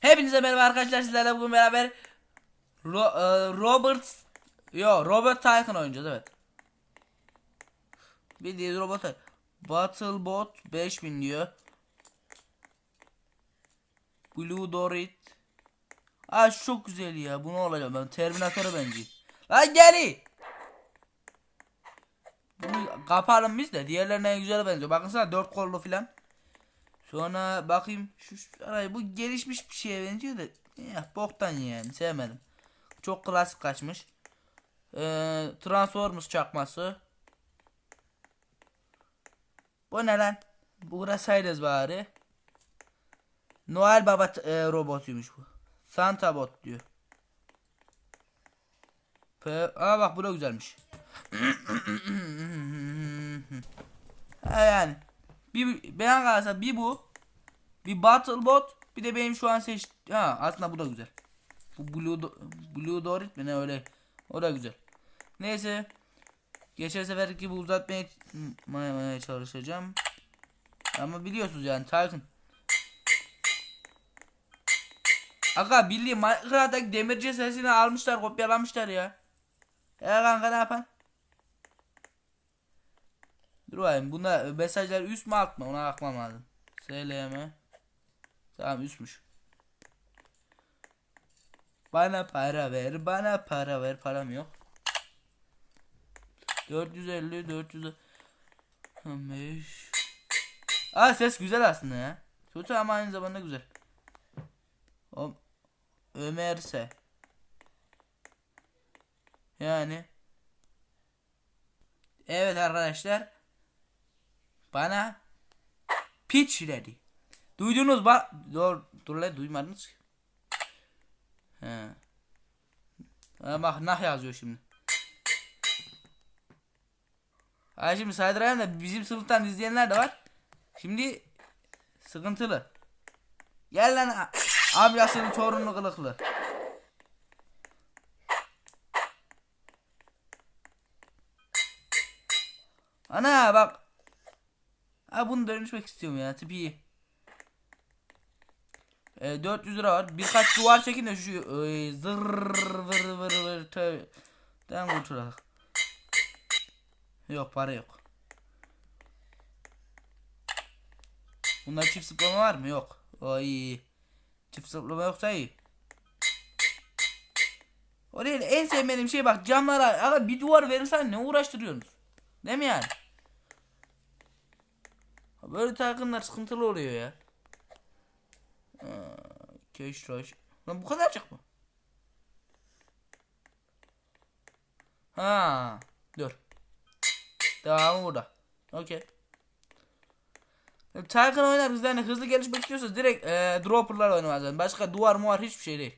Hepinize merhaba arkadaşlar sizlerle bugün beraber Ro e, Robert Yo Robert Tycoon oynayacağız evet. Bildiğiniz robot. Battlebot 5000 diyor. Blue Dorit. Şu çok güzel ya. Bu ne olacak ben Terminator'a benziyor. Lan geli. Bunu kapalım biz de. Diğerlerine güzel benziyor. Bakın sana dört kollu filan. Sonra bakayım şu, ay bu gelişmiş bir şeye benziyor da ya boktan yani sevmedim. Çok klasik kaçmış. Ee, Transformers çakması. Bu ne lan? Burasaydı bari. Noel Baba e, robotuymuş bu. Santa Bot diyor. P Aa bak bu da güzelmiş. yani. Bir ben kalsa bir bu. Bir Battlebot bir de benim şu an seç ha aslında bu da güzel. Bu Blue Blue Dorit mi ne öyle. O da güzel. Neyse. Geçen seferki gibi uzatmaya maya çalışacağım. Ama biliyorsunuz yani Tycoon. Aga bildiğin Minecraft'taki demirci sesini almışlar kopyalamışlar ya. Ya kanka ne yapan? Dur bakayım bunda mesajlar üst mü alt mı ona bakmam lazım. SLM. Tamam üstmüş. Bana para ver bana para ver param yok. 450 415 Aa ses güzel aslında ya. Kötü ama aynı zamanda güzel. O Ömerse. Yani Evet arkadaşlar bana pitch ready. Duydunuz bak dur dur lan duymadınız ki. He. Ha, bak nah yazıyor şimdi. Ha şimdi saydırayım da bizim sınıftan izleyenler de var. Şimdi sıkıntılı. Gel lan a- amcasının torunu kılıklı. Ana bak. Ha bunu dönüşmek istiyorum ya tipi. E, 400 lira var. Birkaç duvar çekin de şu e, zır vır vır vır tö- den kurtulak. Yok para yok. Bunda çift zıplama var mı? Yok. İyi. Çift zıplama yoksa iyi. O değil en sevmediğim şey bak camlara aga bir duvar verirsen ne uğraştırıyorsunuz? Değil mi yani? Böyle takımlar sıkıntılı oluyor ya. Cash rush. Lan bu kadarcık mı? Ha, dur. Devamı burada. Okey. Tycoon oynar biz yani hızlı gelişmek istiyorsanız direkt e, dropperlar oynamanız lazım. Başka duvar muvar hiçbir şey değil.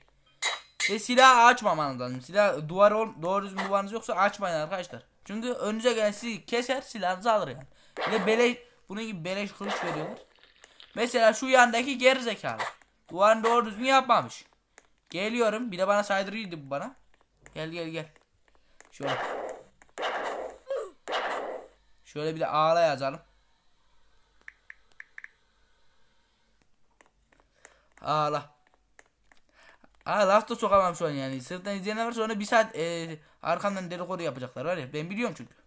Ve silah açmamanız lazım. Silah duvar ol, doğru düzgün duvarınız yoksa açmayın arkadaşlar. Çünkü önünüze gelen sizi keser silahınızı alır yani. De beleş bunun gibi beleş kılıç veriyorlar. Mesela şu yandaki geri zekalı. Duvarını doğru düzgün yapmamış. Geliyorum. Bir de bana saydırıydı bu bana. Gel gel gel. Şöyle. Şöyle bir de ağla yazalım. Ağla. Aa laf da sokamam şu an yani. Sırttan izleyenler var sonra bir saat e, arkamdan dedikodu yapacaklar var ya. Ben biliyorum çünkü.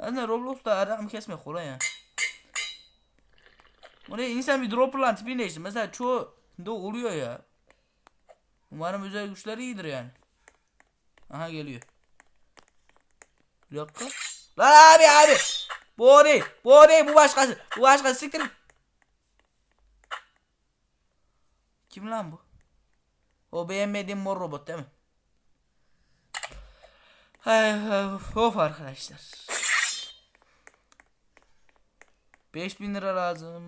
Aslında Roblox'ta adam kesmek kolay ya. Oraya insan bir dropper'lan tipini değiştir. Mesela çoğu da oluyor ya. Umarım özel güçleri iyidir yani. Aha geliyor. Bir dakika. Lan abi abi. Bu o değil. Bu o değil. Bu başkası. Bu başkası. Siktir. Kim lan bu? O beğenmediğim mor robot değil mi? Hay, of arkadaşlar. 5000 lira lazım.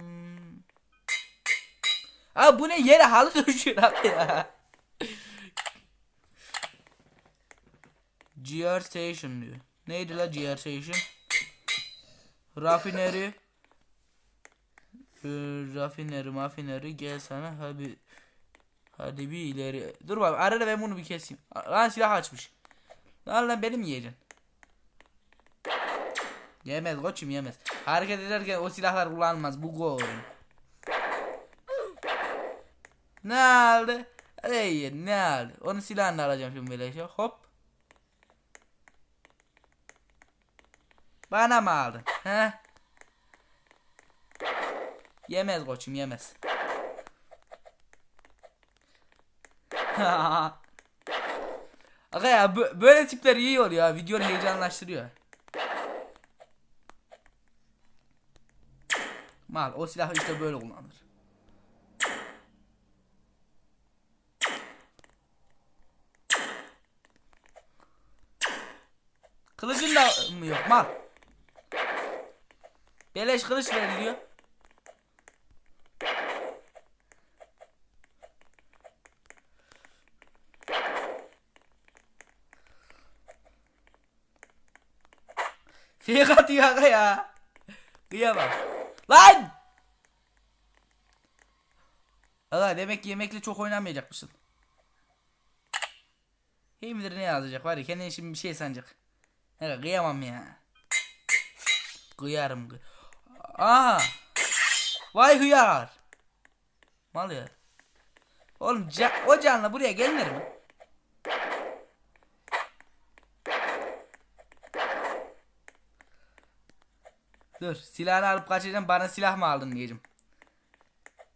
Abi bu ne yere halı döşüyor abi ya. GR Station diyor. Neydi la GR Station? Rafineri. Ee, rafineri mafineri gel sana hadi hadi bir ileri dur bak arada ben bunu bir keseyim lan silah açmış lan lan benim yiyeceksin yemez koçum yemez Hareket ederken o silahlar kullanılmaz. Bu go oyun. Ne aldı? Ey ne aldı? Onun silahını alacağım şimdi böyle şey. Hop. Bana mı aldın? He? Yemez koçum yemez. Aga ya bö- böyle tipler iyi oluyor ya. Videonu heyecanlaştırıyor. Mal o silah işte böyle kullanılır. Kılıcın da mı yok mal? Beleş kılıç veriliyor. Fake atıyor ya. Kıyamam. Lan! Aga demek ki yemekle çok oynamayacakmışsın. Hey midir ne yazacak var ya kendini şimdi bir şey sanacak. Aga kıyamam ya. Kıyarım. Kıy Aa! Vay hıyar. Mal ya. Oğlum o canlı buraya gelinir mi? Dur silahını alıp kaçacağım bana silah mı aldın diyeceğim.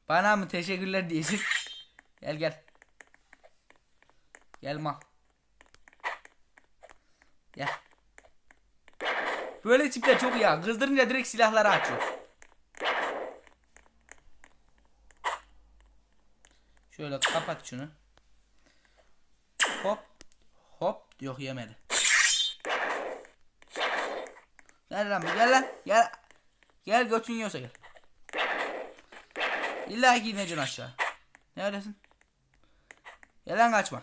Bana mı teşekkürler diyecek. gel gel. Gel mal. Gel. Böyle tipler çok ya. Kızdırınca direkt silahları açıyor. Şöyle kapat şunu. Hop. Hop. Yok yemedi. Gel lan gel lan. Gel. Gel götün yiyorsa gel. İlla ki ineceksin aşağı. Neredesin? Gel lan kaçma.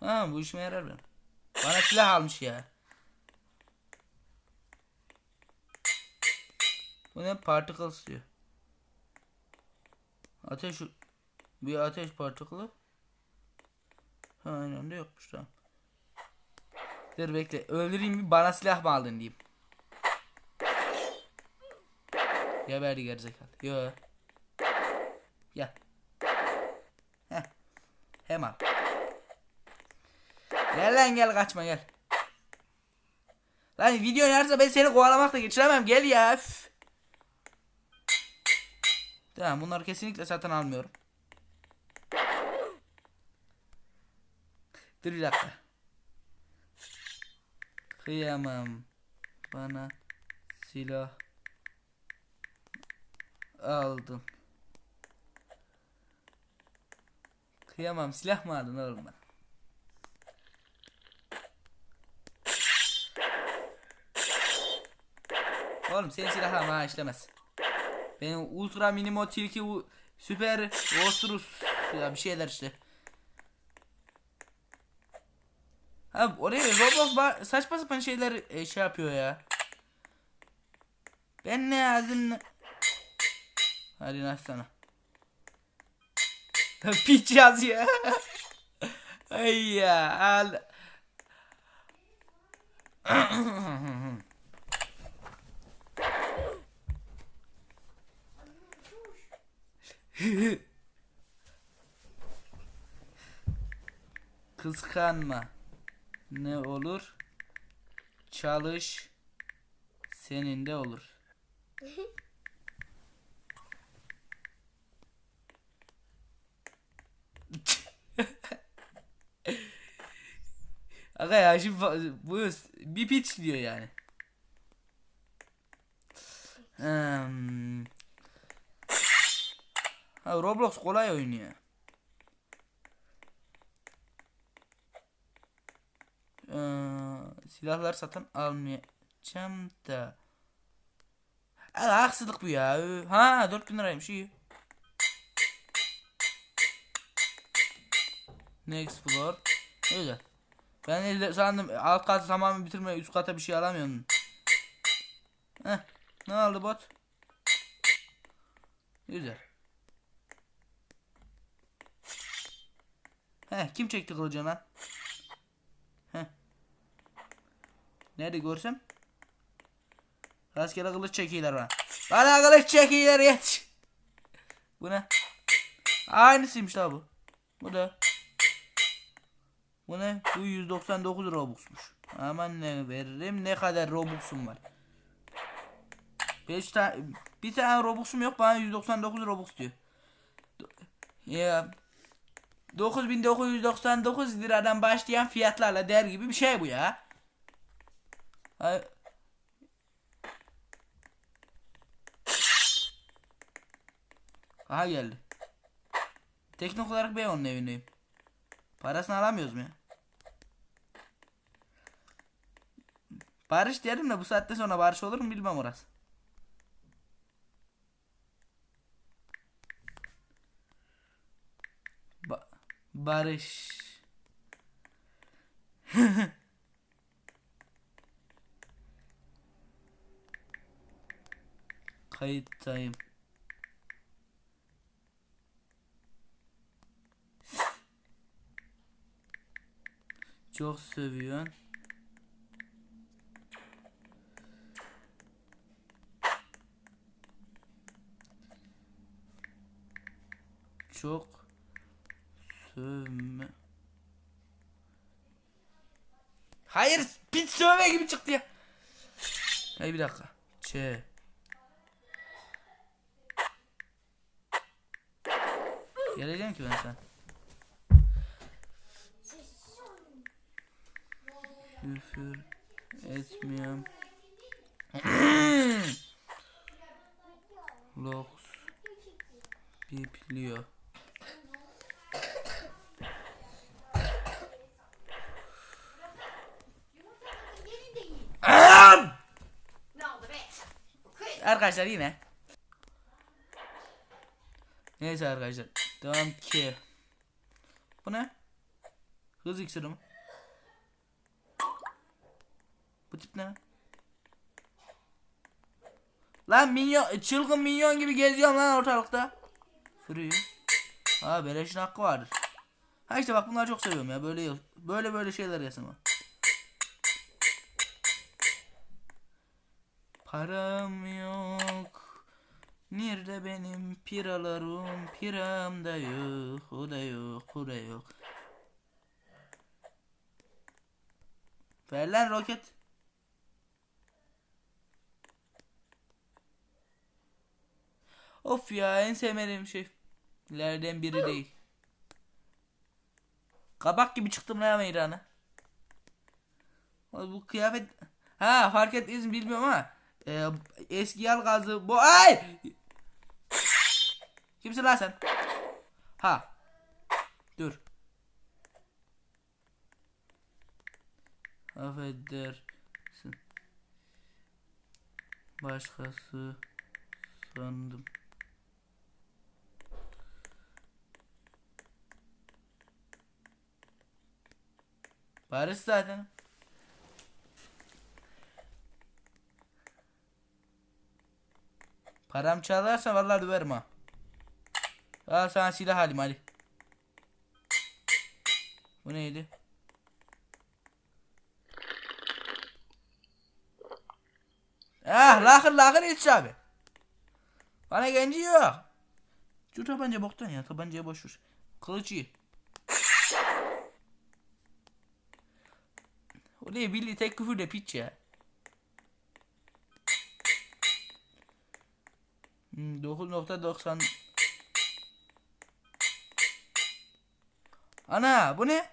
Ha bu işime yarar benim. Bana silah almış ya. Bu ne particles diyor. Ateş bir ateş partikülü. Ha aynen de yokmuş tamam. Dur bekle öldüreyim mi bana silah mı aldın diyeyim. Geberdi gerizekalı. Yo. Gel. Heh. Hemen. Gel lan gel kaçma gel. Lan video yarısı ben seni kovalamakla geçiremem gel ya. Tamam bunları kesinlikle satın almıyorum. Dur bir dakika. Kıyamam. Bana silah aldım. Kıyamam silah mı aldın oğlum bana? Oğlum senin silahlar bana işlemez. Benim ultra minimo tilki süper ostrus ya bir şeyler işte. Ha oraya Roblox saçma sapan şeyler e, şey yapıyor ya. Ben ne yazdım Hadi sana. Piç yazıyor. Ay ya al. Kıskanma. Ne olur? Çalış. Senin de olur. Aga ya şimdi bu bir piç diyor yani. Hmm. Ha Roblox kolay oynuyor. Ee, silahlar satın almayacağım da. Aga haksızlık bu ya. Ha 4000 liraymış iyi. Next floor. Güzel. Ben de sandım alt katı tamamen bitirme üst kata bir şey alamıyorum. Heh. Ne oldu bot? Güzel. Heh kim çekti kılıcını? Heh. Nerede görsem? Rastgele kılıç çekiyorlar bana. Bana kılıç çekiyorlar yet. Bu ne? Aynısıymış la bu. Bu da. Bu ne? Bu 199 Robux'muş. Aman ne veririm ne kadar Robux'um var. 5 tane bir tane Robux'um yok bana 199 Robux diyor. Ya 9999 liradan başlayan fiyatlarla der gibi bir şey bu ya. Ay- Aha geldi. Teknik olarak ben onun evindeyim. Parasını alamıyoruz mu ya? Barış derim de bu saatte sonra barış olur mu bilmem orası. Ba barış. Kayıttayım. Çok seviyorsun. Çok sövme. Hayır, pis sövme gibi çıktı ya. Hayır bir dakika. Ç. Geleceğim ki ben sen. Küfür etmiyorum. Lox bipliyor. Arkadaşlar yine. Neyse arkadaşlar. Devam ki. Bu ne? Hız iksiri mi? Bu tip ne? Lan minyon, çılgın minyon gibi geziyorum lan ortalıkta. Free. Ha beleşin hakkı vardır. Ha işte bak bunları çok seviyorum ya böyle böyle böyle şeyler yaşama. Param yok. Nerede benim piralarım? Piram da yok. O da yok. O da yok. Ver lan roket. Of ya en sevmediğim şey. Lerden biri değil. Kabak gibi çıktım lan meydana. Bu kıyafet... Ha fark ettiniz mi bilmiyorum ama e, eski yal gazı bu ay Kimsin lan sen? Ha. Dur. Affedersin. Başkası sandım. Barış zaten. Param çalarsa vallahi döverim ha. Al sana silah alayım hadi. Bu neydi? Ah lakır lakır hiç abi. Bana genci yok. Şu tabanca boktan ya tabancaya boş ver. Kılıç iyi. O ne bildi tek küfür de piç ya. Hmm, 9.90 Ana bu ne?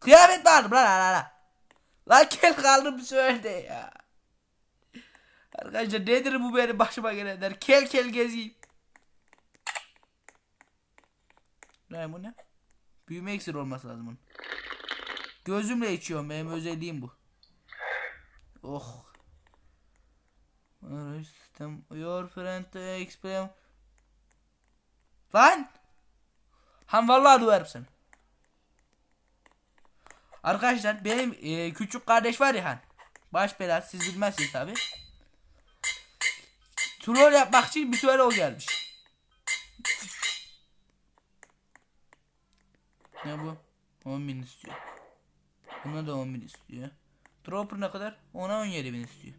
Kıyafet vardı la la la. Lan kel kaldım bir söyledi ya. Arkadaşlar nedir bu benim başıma gelenler? Kel kel gezeyim. Ne bu ne? Büyüme iksiri olması lazım bunun. Gözümle içiyorum benim özelliğim bu. Oh. Your friend to explain. Lan! Ham vallahi döverim seni. Arkadaşlar benim e, küçük kardeş var ya han. Baş belası siz bilmezsiniz tabi. Troll yapmak için bir süre o gelmiş. Ne bu? 10 bin istiyor. Buna da 10 bin istiyor. Dropper ne kadar? Ona 17 bin istiyor.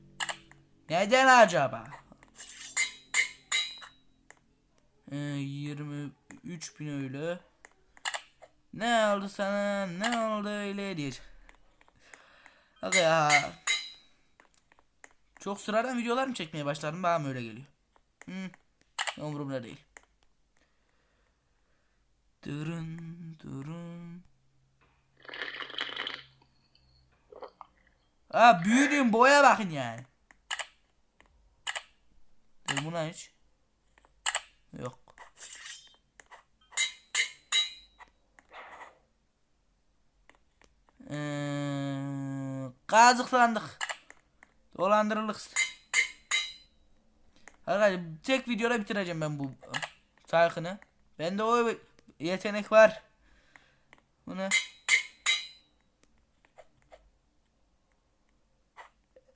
Neden acaba? Ee, 20 3000 öyle. Ne oldu sana? Ne oldu öyle diyecek. Aga ya. Çok sıradan videolar mı çekmeye başladım? Bana öyle geliyor. Hmm. Umurumda değil. Durun durun. Ha büyüdüğüm boya bakın yani. Dur buna hiç. Yok. Ee, kazıklandık. Dolandırıldık. Arkadaşlar tek videoda bitireceğim ben bu şarkını. Bende o yetenek var. Bu ne?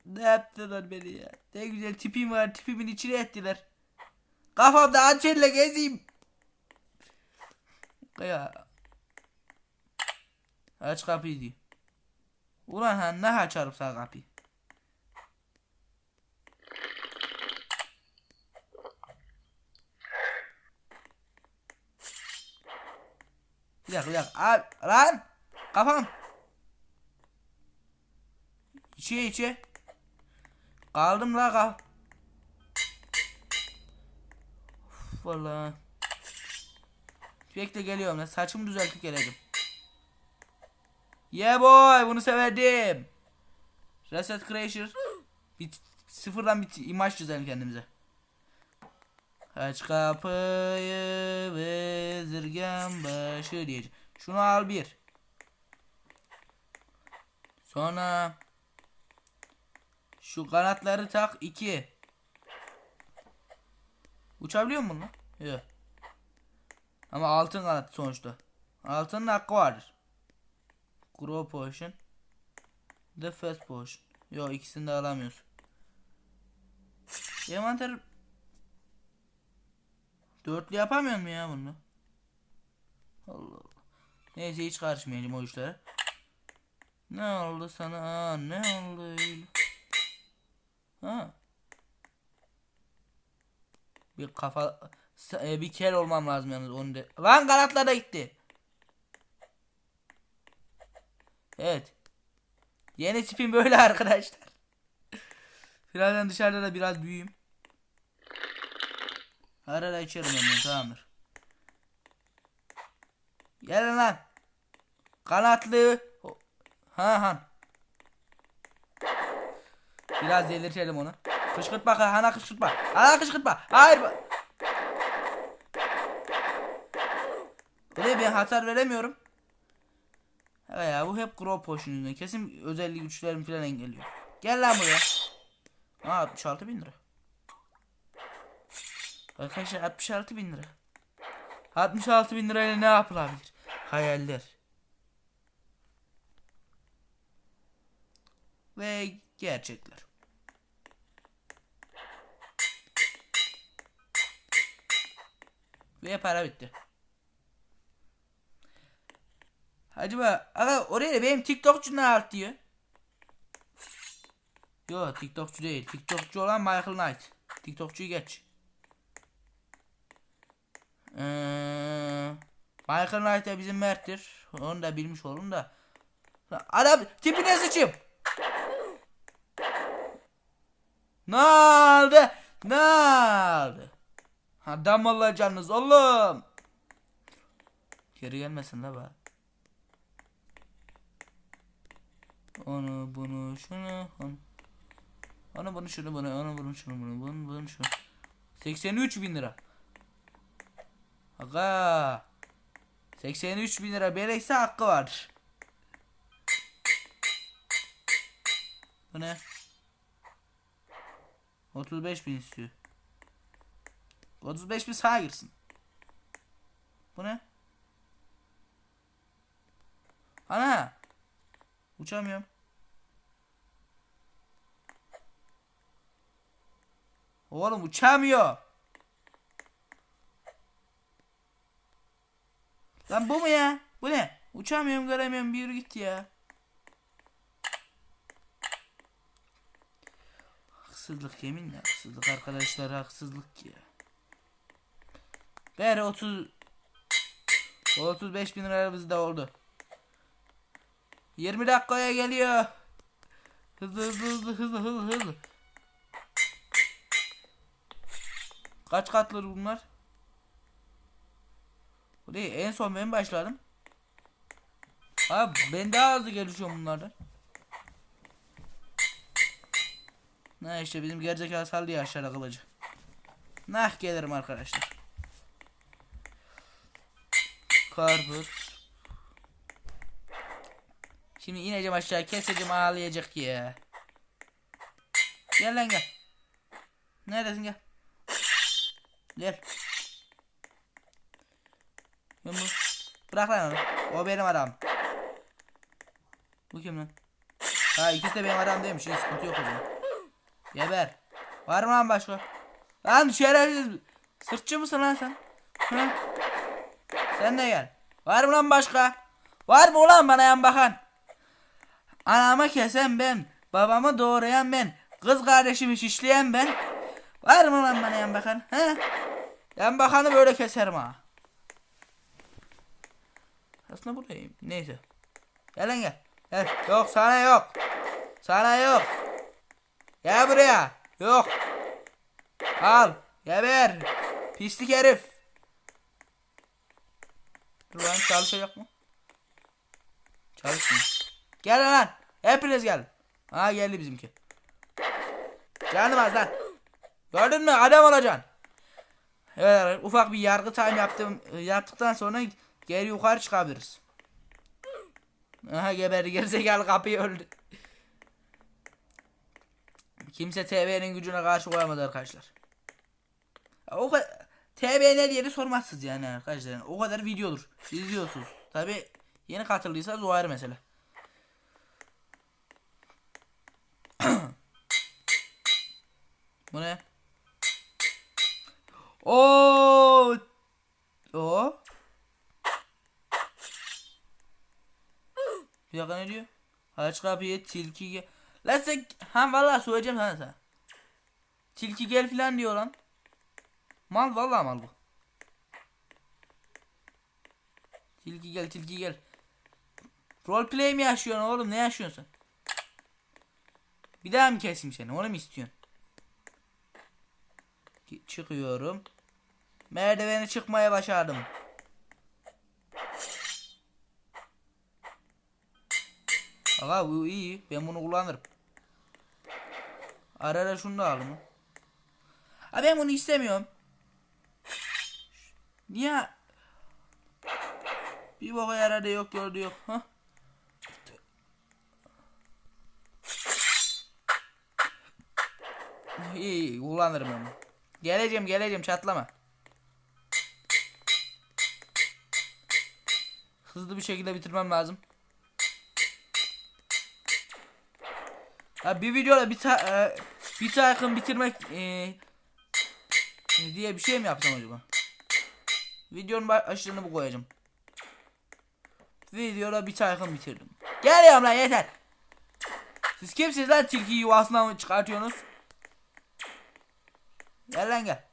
Ne yaptılar beni ya? Ne güzel tipim var. Tipimin içine ettiler. Kafamda hançerle gezeyim. Ya. Aç kapıyı diyor. Ulan ha ne açarım sana kapıyı. Bir dakika bir dakika. Abi, lan. Kafam. İçe içe. Kaldım la kal. Uf, Vallahi. Bekle geliyorum lan. Saçımı düzeltip geleceğim. Yeah boy bunu severdim. Reset Crasher. Bir sıfırdan bir imaj çizelim kendimize. Aç kapıyı vezirgen başı diyeceğim. Şunu al bir. Sonra şu kanatları tak iki. Uçabiliyor mu lan? Yok. Ama altın kanat sonuçta. Altının hakkı vardır. Grow potion. The first potion. Yok ikisini de alamıyorsun. Envanter Dörtlü yapamıyor mu ya bunu? Allah Allah. Neyse hiç karışmayacağım o işlere. Ne oldu sana? Aa, ne oldu öyle? Ha. Bir kafa e, bir kere olmam lazım yalnız onu da. Lan kanatlar gitti. Evet. Yeni tipim böyle arkadaşlar. Birazdan dışarıda da biraz büyüyeyim. Arada içerim onu tamamdır. Gelin lan. Kanatlı. Ha ha. Biraz delirtelim onu. Kışkırtma hana kışkırtma. Hana kışkırtma. Hayır. Öyle ben hasar veremiyorum. Ha ya bu hep grow potion yüzünden. Kesin özellik güçlerim falan engelliyor. Gel lan buraya. Aa 66 bin lira. Arkadaşlar 66 bin lira. 66 bin lirayla ne yapılabilir? Hayaller. Ve gerçekler. Ve para bitti. Acaba aga oraya da benim TikTokçu ne alt diyor? Yo TikTokçu değil. TikTokçu olan Michael Knight. TikTokçuyu geç. Ee, Michael Knight da bizim Mert'tir. Onu da bilmiş olun da. Adam tipine sıçayım. Ne oldu? Ne oldu? Adam olacaksınız oğlum. Geri gelmesin la bari. Onu bunu şunu onu. Onu bunu şunu bunu onu bunu şunu bunu bunu bunu şunu. 83 bin lira. Aga. 83 bin lira belekse hakkı var. Bu ne? 35 bin istiyor. 35 bin sağa girsin. Bu ne? Ana. Uçamıyorum. Oğlum uçamıyor. Lan bu mu ya? Bu ne? Uçamıyorum göremiyorum bir yürü git ya. Haksızlık yeminle haksızlık arkadaşlar haksızlık ya. Ver 30 35 bin liramız da oldu. 20 dakikaya geliyor. Hızlı hızlı hızlı hızlı hızlı hızlı. Kaç katlı bunlar? Bu değil en son ben başladım. Abi ben daha hızlı gelişiyorum bunlardan. Ne işte bizim gerizekalı sallıyor aşağıda kılıcı. Nah gelirim arkadaşlar. Karpuz. Şimdi ineceğim aşağı keseceğim ağlayacak ya. Gel lan gel. Neredesin gel. Gel. Yumru. Bırak lan onu. O benim adam. Bu kim lan? Ha ikisi de benim adam değilmiş. İyi sıkıntı yok o zaman. Geber. Var mı lan başka? Lan şerefsiz. Sırtçı mısın lan sen? Ha? Sen de gel. Var mı lan başka? Var mı ulan bana yan bakan? Anamı kesen ben. Babamı doğrayan ben. Kız kardeşimi şişleyen ben. Var mı lan bana yan bakan? He? Yan bakanı böyle keserim ha. Aslında buradayım. Neyse. Gel lan gel. Gel. Yok sana yok. Sana yok. Gel buraya. Yok. Al. Geber. Pislik herif. Dur lan çalışacak mı? Çalışmıyor. Gel lan. Hepiniz gel. Ha geldi bizimki. Canım az lan. Gördün mü? Adam olacaksın. Evet, ufak bir yargı time yaptım. Yaptıktan sonra geri yukarı çıkabiliriz. Aha geberdi gerizekalı kapıyı öldü. Kimse TV'nin gücüne karşı koyamadı arkadaşlar. O kadar TV'nin her yeri sormazsınız yani arkadaşlar. O kadar video olur. Siz izliyorsunuz. Tabi yeni katıldıysanız o ayrı mesele. Bu ne? Oo! O? Bir dakika ne diyor? Aç kapıyı tilki gel. Lan sen ha vallahi söyleyeceğim sana sen. Tilki gel filan diyor lan. Mal vallahi mal bu. Tilki gel tilki gel. Roleplay mi yaşıyorsun oğlum ne yaşıyorsun sen? Bir daha mı keseyim seni onu mu istiyorsun? Çıkıyorum. Merdiveni çıkmaya başardım. Aga bu iyi. Ben bunu kullanırım. Ara ara şunu da alayım. Ha ben bunu istemiyorum. Niye? Bir boka yaradı yok gördü yok. Ha? İyi, iyi kullanırım bunu. Geleceğim geleceğim çatlama. Hızlı bir şekilde bitirmem lazım. Ha bir videoda bir ta e, bir takım bitirmek e, diye bir şey mi yapsam acaba? Videonun başlığını bu koyacağım. Videoda bir takım bitirdim. Geliyorum lan yeter. Siz kimsiniz lan tilki yuvasından çıkartıyorsunuz? Gel lan gel.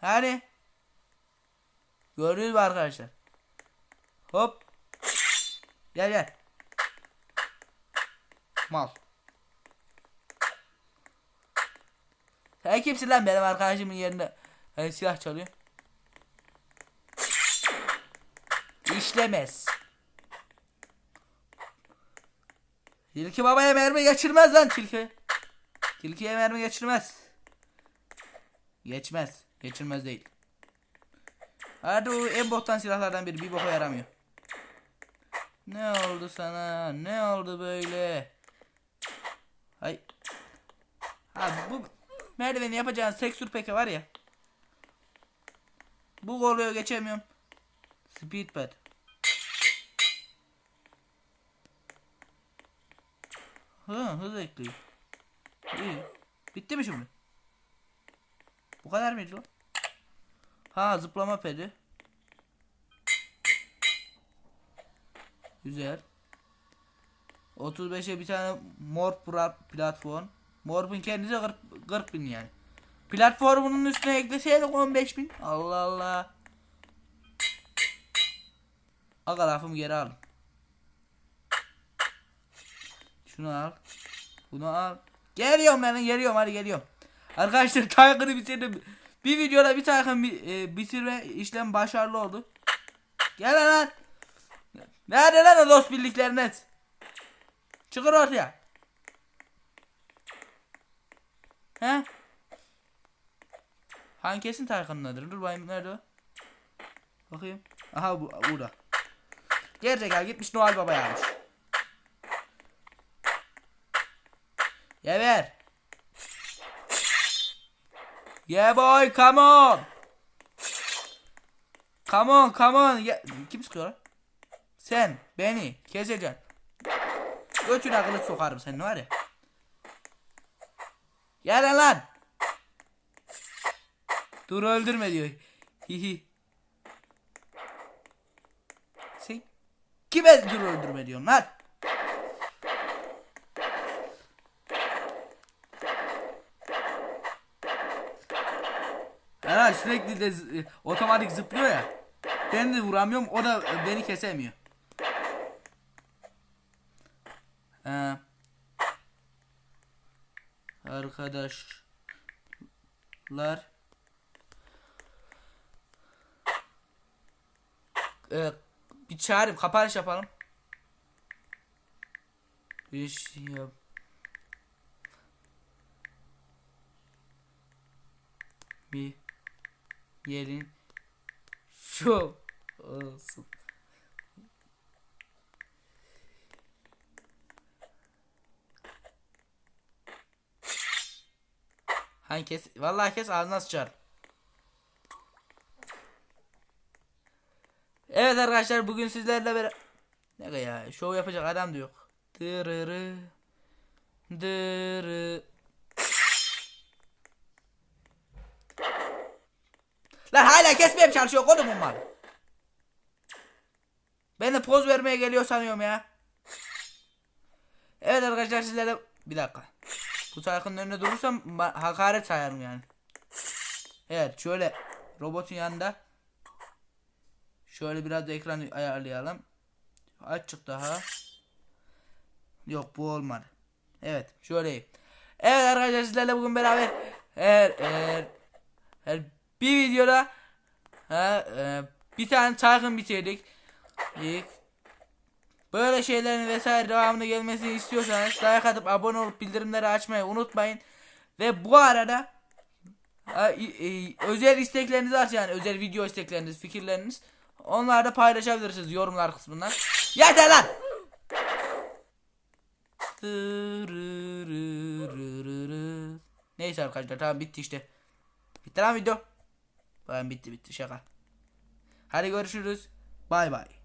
Hani? Gördünüz mü arkadaşlar? Hop. Gel gel. Mal. Sen kimsin lan benim arkadaşımın yerinde hani silah çalıyor? İşlemez. Tilki babaya mermi geçirmez lan tilki. Tilkiye mermi geçirmez. Geçmez. Geçirmez değil. Hadi o en boktan silahlardan biri bir boka yaramıyor. Ne oldu sana? Ne oldu böyle? Hay. Ha bu merdiveni yapacağın seksür peki var ya. Bu oluyor geçemiyorum. Speedpad. Hı hız ekliyor. İyi. Bitti mi şimdi? Bu kadar mıydı lan? Ha zıplama pedi. Güzel. 35'e bir tane mor platform. Morp'un kendisi 40, 40 bin yani. Platformunun üstüne ekleseydik 15 bin. Allah Allah. Aga lafımı geri alın. Şunu al. Bunu al. Geliyorum lan geliyorum hadi geliyorum. Arkadaşlar Tiger'ı bitirdim. Bir videoda bir Tiger'ı bi- e, bitirme işlem başarılı oldu. Gel lan. Nerede lan o dost birlikleriniz? Çıkır ortaya. He? Hangi kesin Tarkan'ın adıdır? Dur bakayım nerede o? Bakayım. Aha bu burada. Gerizekalı gitmiş Noel Baba almış. Geber. Yeah boy come on. Come on come on. Ya, kim sıkıyor lan? Sen beni keseceksin. Götüne kılıç sokarım senin var ya. Gel lan. Dur öldürme diyor. Hihi. Sen kime dur öldürme diyorsun lan? Ha sürekli de e, otomatik zıplıyor ya. Ben de vuramıyorum o da e, beni kesemiyor. Ha. Arkadaşlar Ee, bir çağırayım kapanış yapalım. Bir şey yap. Bir yerin şu olsun. Hani kes vallahi kes ağzına sıçar. Evet arkadaşlar bugün sizlerle beraber ne ya şov yapacak adam da yok. Dırırı dırı Lan hala kesmeye mi çalışıyor kodumun mal. Ben de poz vermeye geliyor sanıyorum ya. Evet arkadaşlar sizlerle bir dakika. Bu şarkının önünde durursam hakaret sayarım yani. Evet şöyle robotun yanında şöyle biraz da ekranı ayarlayalım. Açık daha. Yok bu olmadı. Evet şöyle. Evet arkadaşlar sizlerle bugün beraber eğer, eğer, eğer bir videoda ha, e, bir tane takım bitirdik. İlk Böyle şeylerin vesaire devamını gelmesini istiyorsanız like atıp abone olup bildirimleri açmayı unutmayın. Ve bu arada e, e, özel istekleriniz varsa yani özel video istekleriniz, fikirleriniz onları da paylaşabilirsiniz yorumlar kısmından. Yeter lan! Neyse arkadaşlar tamam bitti işte. Bitti lan video. Tamam bitti bitti şaka. Hadi görüşürüz. Bay bay.